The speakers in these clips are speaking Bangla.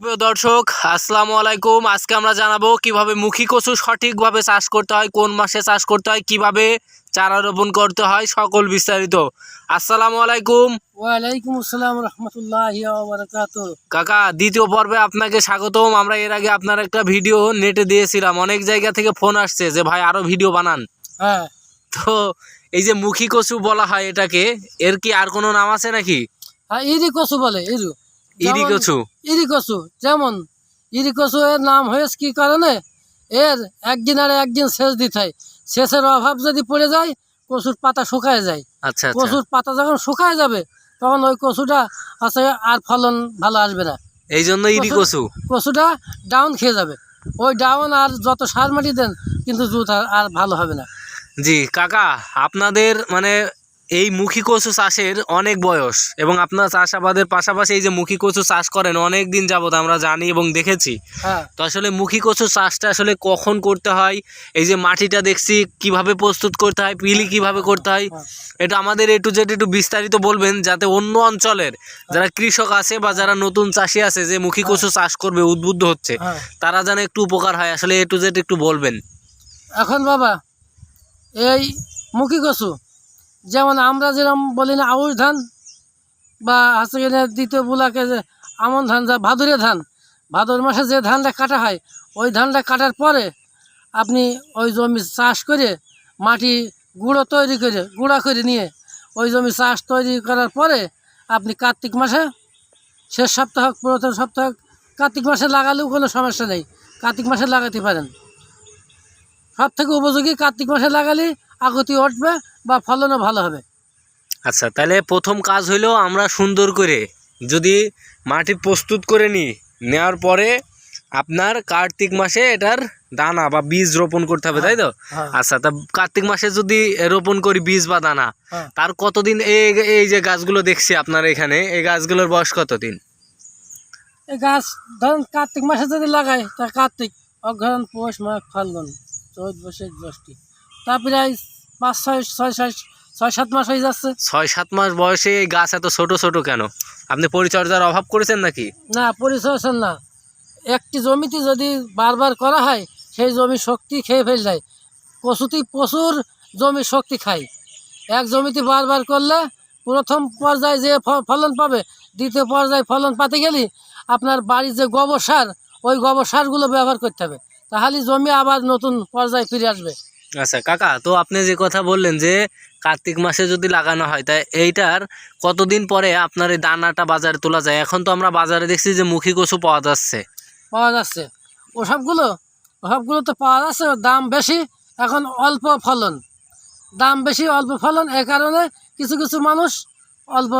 প্রিয় দর্শক আসসালামু আলাইকুম। আজকে আমরা জানাব কীভাবে মুখী কচু সঠিকভাবে চাষ করতে হয় কোন মাসে চাষ করতে হয় কীভাবে চারা রোপণ করতে হয় সকল বিস্তারিত। আসসালামু আলাইকুম। ওয়ালাইকুম আসসালাম রহমতুল্লাহ কাকা দ্বিতীয় পর্বে আপনাকে স্বাগতম। আমরা এর আগে আপনার একটা ভিডিও নেটে দিয়েছিলাম। অনেক জায়গা থেকে ফোন আসছে যে ভাই আরও ভিডিও বানান। হ্যাঁ। তো এই যে মুখী কচু বলা হয় এটাকে এর কি আর কোনো নাম আছে নাকি? হ্যাঁ ইরি কচু বলে ইরু যেমন- ইরিকচু এর নাম হয়েছে কি কারণে? এর একদিন আর একদিন সেচ দিতে হয়। সেচের অভাব যদি পড়ে যায় কচুর পাতা শুকায় যায়। আচ্ছা আচ্ছা। কচুর পাতা যখন শুকায় যাবে তখন ওই কচুটা আছে আর ফলন ভালো আসবে না। এই জন্য ইরি কচু- কচু কচুটা ডাউন খেয়ে যাবে। ওই ডাউন আর যত সার মাটি দেন কিন্তু জুত আর ভালো হবে না। জি কাকা আপনাদের মানে এই মুখী কচু চাষের অনেক বয়স এবং আপনার চাষাবাদের পাশাপাশি এই যে মুখী কচু চাষ করেন অনেক দিন যাবত আমরা জানি এবং দেখেছি। হ্যাঁ। তো আসলে মুখী কচু চাষটা আসলে কখন করতে হয়? এই যে মাটিটা দেখছি কীভাবে প্রস্তুত করতে হয়? পিলি কীভাবে করতে হয়? হ্যাঁ। এটা আমাদের একটু যেটা একটু বিস্তারিত বলবেন যাতে অন্য অঞ্চলের যারা কৃষক আছে বা যারা নতুন চাষি আছে যে মুখী কচু চাষ করবে উদ্বুদ্ধ হচ্ছে হ্যাঁ। তারা যেন একটু উপকার হয়। আসলে এ টু জেড একটু বলবেন। এখন বাবা এই মুখী কচু যেমন আমরা যেরকম বলি না আউশ ধান, বা আছে কিনা দ্বিতীয় বুলাকে যে আমন ধান, যা ভাদুরে ধান, ভাদর মাসে যে ধানটা কাটা হয়, ওই ধানটা কাটার পরে আপনি ওই জমি চাষ করে মাটি গুঁড়ো তৈরি করে, গুঁড়া করে নিয়ে ওই জমি চাষ তৈরি করার পরে আপনি কার্তিক মাসে, শেষ সপ্তাহ প্রথম সপ্তাহ কার্তিক মাসে লাগালেও কোনো সমস্যা নেই, কার্তিক মাসে লাগাতে পারেন। সব থেকে উপযোগী কার্তিক মাসে লাগালে আগতি উঠবে বা ফলনও ভালো হবে। আচ্ছা তাহলে প্রথম কাজ হইল আমরা সুন্দর করে যদি মাটি প্রস্তুত করে নিই নেওয়ার পরে আপনার কার্তিক মাসে এটার দানা বা বীজ রোপণ করতে হবে তাই তো? হ্যাঁ। আচ্ছা তা কার্তিক মাসে যদি রোপণ করি বীজ বা দানা হ্যাঁ। তার কতদিন এই এই যে গাছগুলো দেখছি আপনার এখানে এই গাছগুলোর বয়স কতদিন? এই গাছ ধরুন কার্তিক মাসে যদি লাগাই তা কার্তিক অঘ্রাণ পৌষ মাঘ ফাল্গুন চৈত বৈশাখ জ্যৈষ্ঠী তা প্রায় পাঁচ ছয় ছয় ছয় ছয় সাত মাস হয়ে যাচ্ছে। ছয় সাত মাস বয়সে এই গাছ এত ছোট ছোট কেন? আপনি পরিচর্যার অভাব করেছেন নাকি? না পরিচর্যা না। একটি জমিতে যদি বারবার করা হয় সেই জমি শক্তি খেয়ে ফেল যায় কচুতি প্রচুর জমি শক্তি খায়। এক জমিতে বারবার করলে প্রথম পর্যায়ে যে ফলন পাবে দ্বিতীয় পর্যায়ে ফলন পাতে গেলে আপনার বাড়ির যে গোবর সার ওই গোবর সারগুলো ব্যবহার করতে হবে। তাহলে জমি আবার নতুন পর্যায়ে ফিরে আসবে। আচ্ছা কাকা, তো আপনি যে কথা বললেন যে কার্তিক মাসে যদি লাগানো হয় তাই এইটার কতদিন পরে আপনার এই দানাটা বাজারে তোলা যায়? এখন তো আমরা বাজারে দেখছি যে মুখী কচু পাওয়া যাচ্ছে। পাওয়া যাচ্ছে। ওসবগুলো ওসবগুলো তো পাওয়া যাচ্ছে দাম বেশি, এখন অল্প ফলন। দাম বেশি, অল্প ফলন, এ কারণে কিছু কিছু মানুষ অল্প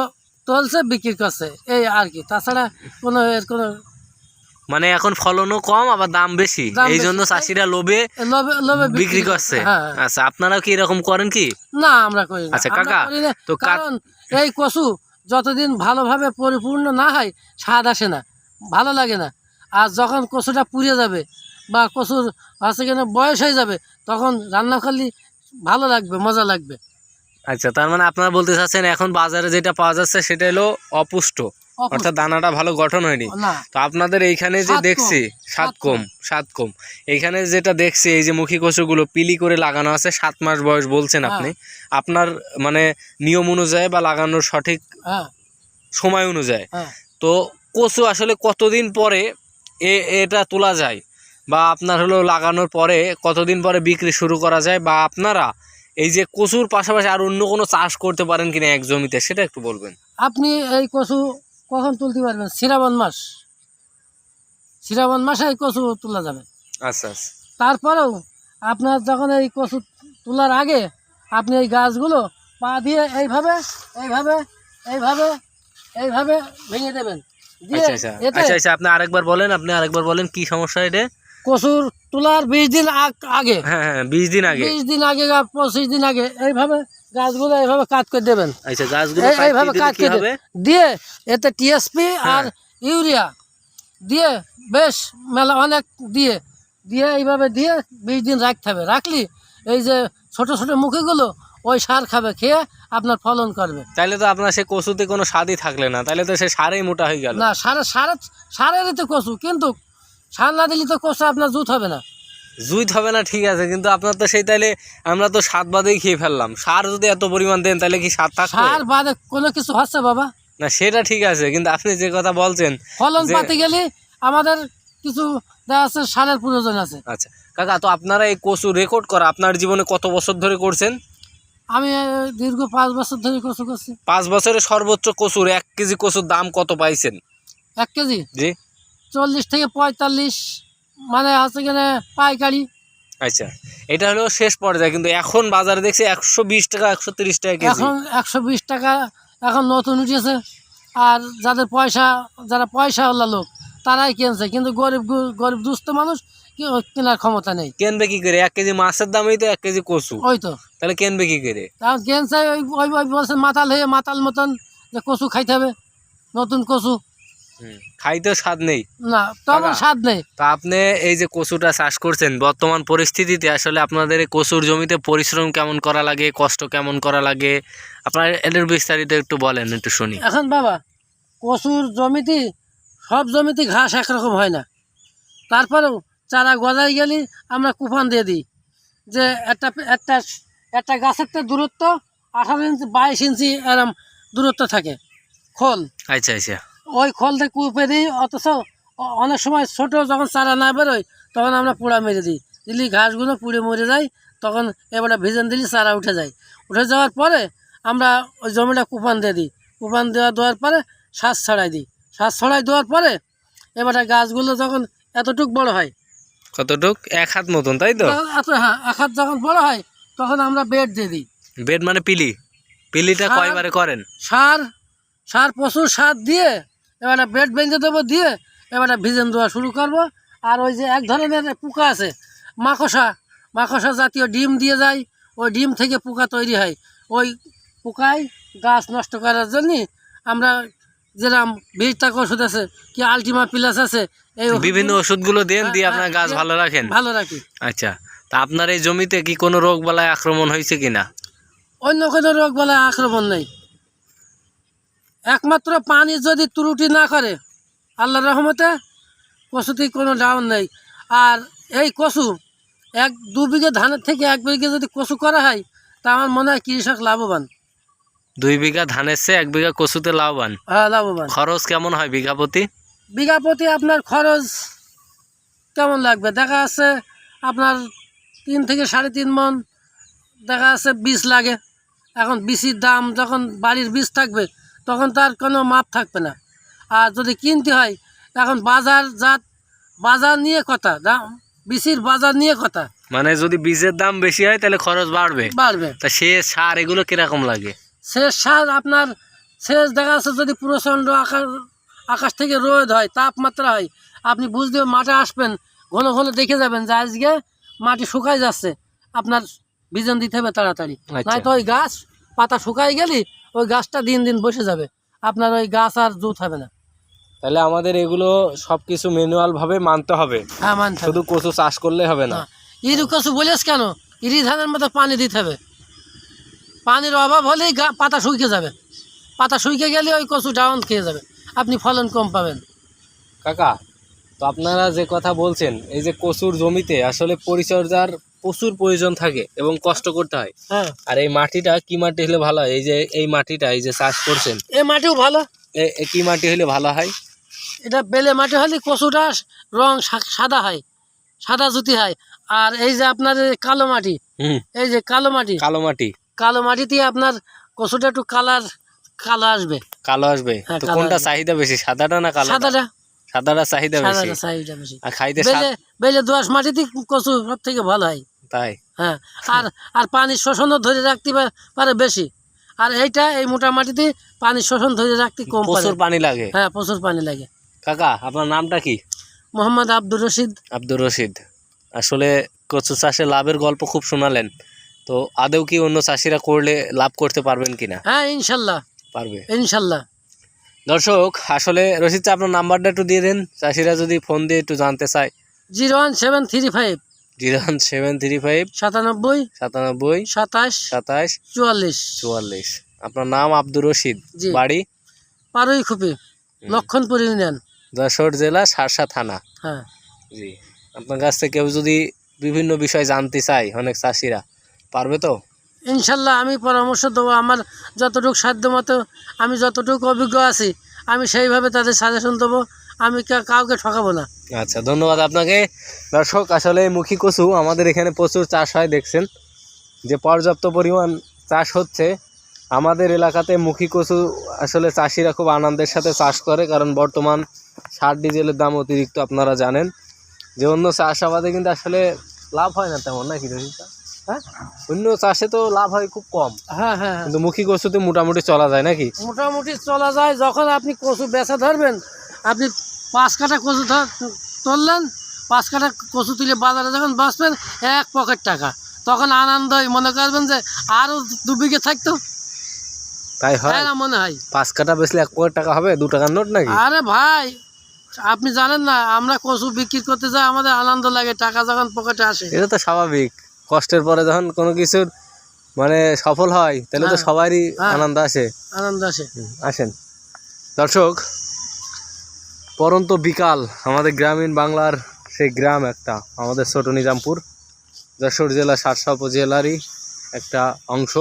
তুলছে, বিক্রি করছে। এই আর কি, তাছাড়া কোনো এর কোনো মানে এখন ফলনও কম আবার দাম বেশি। এই জন্য চাষিরা লোভে বিক্রি করছে। হ্যাঁ। আচ্ছা আপনারাও কি এরকম করেন কি? না আমরা করি আচ্ছা, কাকা, তো কারণ এই কচু যতদিন ভালোভাবে পরিপূর্ণ না হয় স্বাদ আসে না ভালো লাগে না। আর যখন কচুটা পুড়ে যাবে বা কচুর আছে কিনা বয়স হয়ে যাবে তখন রান্না করলে ভালো লাগবে মজা লাগবে। আচ্ছা তার মানে আপনারা বলতে চাচ্ছেন এখন বাজারে যেটা পাওয়া যাচ্ছে সেটা হলো অপুষ্ট। অর্থাৎ দানাটা ভালো গঠন হয়নি। তো আপনাদের এইখানে যে দেখছি স্বাদ কম। স্বাদ কম। এইখানে যেটা দেখছি এই যে মুখী কচুগুলো পিলি করে লাগানো আছে সাত মাস বয়স বলছেন হ্যাঁ। আপনি। আপনার মানে নিয়ম অনুযায়ী বা লাগানোর সঠিক হ্যাঁ। সময় অনুযায়ী। হ্যাঁ। তো কচু আসলে কতদিন পরে এ এটা তোলা যায়? বা আপনার হলো লাগানোর পরে কতদিন পরে বিক্রি শুরু করা যায়? বা আপনারা এই যে কচুর পাশাপাশি আর অন্য কোনো চাষ করতে পারেন কিনা এক জমিতে সেটা একটু বলবেন। আপনি এই কচু কখন তুলতে পারবেন? শ্রাবণ মাস। শ্রাবণ মাসে কচু তোলা যাবে। আচ্ছা আচ্ছা। তারপরেও আপনার যখন এই কচু তোলার আগে আপনি এই গাছগুলো পা দিয়ে এইভাবে এইভাবে এইভাবে এইভাবে ভেঙে দেবেন। আচ্ছা আচ্ছা। আচ্ছা আচ্ছা আপনি আরেকবার বলেন আপনি আরেকবার বলেন কি সমস্যা এটা? কচুর তোলার বিশ দিন আগে হ্যাঁ হ্যাঁ বিশ দিন আগে। বিশ দিন আগে পঁচিশ দিন আগে এইভাবে গাছগুলো এইভাবে কাট করে দেবেন। আচ্ছা গাছগুলো এইভাবে কাট কি কেটে হবে? দিয়ে এতে টিএসপি হ্যাঁ। আর ইউরিয়া দিয়ে বেশ মেলা অনেক দিয়ে দিয়ে এইভাবে দিয়ে বিশ দিন রাখতে হবে। রাখলি এই যে ছোট ছোট মুখেগুলো ওই সার খাবে খেয়ে আপনার ফলন করবে। তাহলে তো আপনার সে কচুতে কোনো স্বাদই থাকলে না তাহলে তো সে সারেই মোটা হয়ে গেল। না সারে সারে সারেরই তো কচু কিন্তু সার না দিলে তো কচু আপনার জুত হবে না। জুইত হবে না ঠিক আছে কিন্তু আপনার তো সেই তাহলে আমরা তো সাত বাদেই খেয়ে ফেললাম। সার যদি এত পরিমাণ দেন তাহলে কি স্বাদ থাকবে? সার বাদে কোনো কিছু হচ্ছে বাবা? না সেটা ঠিক আছে কিন্তু আপনি যে কথা বলছেন ফলন পাতে গেলে আমাদের কিছু সারের প্রয়োজন আছে। আচ্ছা কাকা তো আপনারা এই কচু রেকর্ড করা আপনার জীবনে কত বছর ধরে করছেন? আমি দীর্ঘ পাঁচ বছর ধরে কচু করছি। পাঁচ বছরে সর্বোচ্চ কচুর এক কেজি কচুর দাম কত পাইছেন? এক কেজি? জি। চল্লিশ থেকে পঁয়তাল্লিশ মানে হচ্ছে কিনা পাইকারি। আচ্ছা এটা হলো শেষ পর্যায়ে কিন্তু এখন বাজারে দেখছি একশো বিশ টাকা একশো তিরিশ টাকা কেজি। এখন একশো বিশ টাকা এখন নতুন উঠেছে। আর যাদের পয়সা যারা পয়সা পয়সাওয়ালা লোক তারাই কিনছে। কিন্তু গরিব গরিব দুস্থ মানুষ কি- কেনার ক্ষমতা নেই। কেনবে কি করে? এক কেজি মাছের দামেই তো এক কেজি কচু। ওই তো। তাহলে কেনবে কি করে? তাও কিনছে ওই ওই বলছে মাতাল হয়ে মাতাল মতন যে কচু খাইতে হবে। নতুন কচু। খাইতেও স্বাদ নেই। না তেমন কাকা। স্বাদ নেই। তা আপনি এই যে কচুটা চাষ করছেন বর্তমান পরিস্থিতিতে আসলে আপনাদের এই কচুর জমিতে পরিশ্রম কেমন করা লাগে কষ্ট কেমন করা লাগে? আপনার এদের বিস্তারিত একটু বলেন একটু শুনি। এখন বাবা কচুর জমিতে সব জমিতে ঘাস একরকম হয় না। তারপরেও চারা গজাই গেলে আমরা কুফান দিয়ে দিই। যে একটা একটা একটা গাছের তো দূরত্ব আঠারো ইঞ্চি বাইশ ইঞ্চি এরম দূরত্ব থাকে খোল। আচ্ছা আচ্ছা। ওই খোল থেকে কুপে দিই অথচ অনেক সময় ছোট যখন চারা না বেরোয় তখন আমরা পোড়া মেরে দিই। দিলি ঘাসগুলো পুড়ে মরে যায় তখন এবারে ভিজন দিলি চারা উঠে যায়। উঠে যাওয়ার পরে আমরা ওই জমিটা কুপান দিয়ে দিই। কুপান দেওয়া দেওয়ার পরে শ্বাস ছড়াই দিই। শ্বাস ছড়াই দেওয়ার পরে এবারে গাছগুলো যখন এতটুক বড় হয় কতটুক? এক হাত মতন তাই তো? হ্যাঁ এক হাত যখন বড় হয় তখন আমরা বেড দিয়ে দিই। বেড মানে পিলি। পিলিটা কয়বারে করেন? সার সার প্রচুর সার দিয়ে এবারে বেড বেঁধে দেবো দিয়ে এবারে ভিজেন দেওয়া শুরু করব। আর ওই যে এক ধরনের পোকা আছে মাকসা মাকসা জাতীয় ডিম দিয়ে যায় ওই ডিম থেকে পোকা তৈরি হয়। ওই পোকায় গাছ নষ্ট করার জন্য আমরা যেরকম বীজটাক ওষুধ আছে কি আলটিমা প্লাস আছে এই বিভিন্ন ওষুধগুলো দেন দিয়ে আপনার গাছ হ্যাঁ, ভালো রাখেন। ভালো রাখি। আচ্ছা তা আপনার এই জমিতে কি কোনো রোগ বালায় আক্রমণ হয়েছে কিনা? অন্য কোনো রোগ বলে আক্রমণ নেই। একমাত্র পানি যদি ত্রুটি না করে আল্লাহ রহমতে কচুতে কোনো ডাউন নেই। আর এই কচু এক দু বিঘে ধানের থেকে এক বিঘে যদি কচু করা হয় তা আমার মনে হয় কৃষক লাভবান। দুই বিঘা ধানের চেয়ে এক বিঘা কচুতে লাভবান? হ্যাঁ লাভবান। খরচ কেমন হয় বিঘা প্রতি? বিঘা প্রতি আপনার খরচ কেমন লাগবে? দেখা যাচ্ছে আপনার তিন থেকে সাড়ে তিন মন দেখা যাচ্ছে বীজ লাগে। এখন বীজের দাম যখন বাড়ির বীজ থাকবে তখন তার কোনো মাপ থাকবে না। আর যদি কিনতে হয় এখন বাজার জাত বাজার নিয়ে কথা দাম বীজের বাজার নিয়ে কথা। মানে যদি বীজের দাম বেশি হয় তাহলে খরচ বাড়বে। বাড়বে। তা সে সার এগুলো কীরকম লাগে? শেষ সার আপনার শেষ দেখা যাচ্ছে যদি প্রচণ্ড আকাশ আকাশ থেকে রোদ হয় তাপমাত্রা হয় আপনি বুঝতে মাঠে আসবেন ঘন ঘন দেখে যাবেন যে আজকে মাটি শুকাই যাচ্ছে আপনার বিজন দিতে হবে তাড়াতাড়ি। আচ্ছা। নয়তো ওই গাছ পাতা শুকাই গেলে ওই গাছটা দিন দিন বসে যাবে। আপনার ওই গাছ আর জুত হবে না। তাহলে আমাদের এগুলো সবকিছু ম্যানুয়াল ভাবে মানতে হবে। হ্যাঁ মানতে হবে। শুধু কচু চাষ করলে হবে না। না ইরু কচু বলিস কেন? ইরি ধানের মতো পানি দিতে হবে। পানির অভাব হলেই গা পাতা শুকিয়ে যাবে। পাতা শুকিয়ে গেলে ওই কচু ডাউন খেয়ে যাবে। আপনি ফলন কম পাবেন। কাকা তো আপনারা যে কথা বলছেন এই যে কচুর জমিতে আসলে পরিচর্যার প্রচুর প্রয়োজন থাকে এবং কষ্ট করতে হয়। হ্যাঁ। আর এই মাটিটা কি মাটি হলে ভালো হয়? এই যে এই মাটিটা এই যে চাষ করছেন এ মাটিও ভালো। কি মাটি হলে ভালো হয়? এটা বেলে মাটি হলে কচুটা রং সাদা হয় সাদা জুতি হয়। আর এই যে আপনার কালো মাটি এই যে কালো মাটি কালো মাটি। কালো মাটিতে আপনার কচুটা একটু কালার কালো আসবে। কালো আসবে? হ্যাঁ, তো কোনটা চাহিদা বেশি সাদাটা না কালো সাদাটা। সাদাটা চাহিদা বেশি। সাদাটা সাইজটা বেশি। আর খাইতে বেলে বেলে দোয়াশ মাটিতে কচু সব থেকে ভালো হয়। তাই। হ্যাঁ আর আর পানি শোষণও ধরে রাখতে পারে বেশি। আর এইটা এই মোটা মাটিতে পানি শোষণ ধরে রাখতে কম প্রচুর পানি লাগে। হ্যাঁ প্রচুর পানি লাগে। কাকা আপনার নামটা কি? মোহাম্মদ আব্দুর রশিদ। আব্দুর রশিদ। আসলে কচু চাষে লাভের গল্প খুব শোনালেন। তো আদৌ কি অন্য চাষিরা করলে লাভ করতে পারবেন কিনা? হ্যাঁ ইনশাল্লাহ। পারবে। ইনশাল্লাহ। দর্শক আসলে রশিদ চা আপনার নাম্বারটা একটু দিয়ে দেন। চাষিরা যদি ফোন দিয়ে একটু জানতে চায়। Zero one seven three five zero one seven three five সাতানব্বই সাতানব্বই সাতাশ সাতাশ চুয়াল্লিশ। চুয়াল্লিশ। আপনার নাম আব্দুর রশিদ। জি। বাড়ি? পারুই খুপি লক্ষণপুর ইউনিয়ন। যশোর জেলা সারসা থানা। হ্যাঁ। জি। আপনার কাছ থেকে কেউ যদি বিভিন্ন বিষয় জানতে চায় অনেক চাষিরা পারবে তো? ইনশাল্লাহ আমি পরামর্শ দেবো আমার যতটুকু সাধ্য মতো আমি যতটুকু অভিজ্ঞ আছি আমি সেইভাবে তাদের সাজেশন দেবো। আমি কাউকে ঠকাবো না। আচ্ছা ধন্যবাদ আপনাকে। দর্শক আসলে মুখী কচু আমাদের এখানে প্রচুর চাষ হয় দেখছেন? যে পর্যাপ্ত পরিমাণ চাষ হচ্ছে আমাদের এলাকাতে মুখী কচু আসলে চাষিরা খুব আনন্দের সাথে চাষ করে কারণ বর্তমান সার ডিজেলের দাম অতিরিক্ত আপনারা জানেন। যে অন্য চাষাবাদে কিন্তু আসলে লাভ হয় না তেমন নাকি রহিতা হ্যাঁ? অন্য চাষে তো লাভ হয় খুব কম। হ্যাঁ হ্যাঁ। কিন্তু মুখী কচুতে মোটামুটি চলা যায় নাকি? মোটামুটি চলা যায় যখন আপনি কচু বেচা ধরবেন আপনি পাঁচ কাটা কচু তুললেন পাঁচ কাটা কচু তুলে বাজারে যখন বাঁচবেন এক পকেট টাকা। তখন আনন্দই মনে করবেন যে আরও দু বিঘে থাকতো। তাই হয়? না মনে হয়? পাঁচ কাটা বেচলে এক পকেট টাকা হবে? দু টাকার নোট নাকি? আরে ভাই আপনি জানেন না আমরা কচু বিক্রি করতে যাই আমাদের আনন্দ লাগে টাকা যখন পকেটে আসে। এটা তো স্বাভাবিক। কষ্টের পরে যখন কোনো কিছুর মানে সফল হয় তাহলে তো হ্যাঁ। সবারই হ্যাঁ। আনন্দ আসে। আনন্দ আসে। আসেন। দর্শক পরন্ত বিকাল, আমাদের গ্রামীণ বাংলার সেই গ্রাম একটা, আমাদের ছোট নিজামপুর, যশোর জেলা, সারসা উপজেলারই একটা অংশ।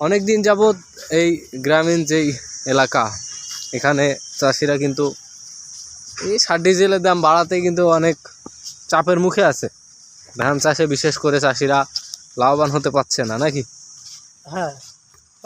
অনেক দিন যাবৎ এই গ্রামীণ যেই এলাকা, এখানে চাষিরা কিন্তু এই সার ডিজেলের দাম বাড়াতে কিন্তু অনেক চাপের মুখে আছে। ধান চাষে বিশেষ করে চাষিরা লাভবান হতে পারছে না, নাকি? হ্যাঁ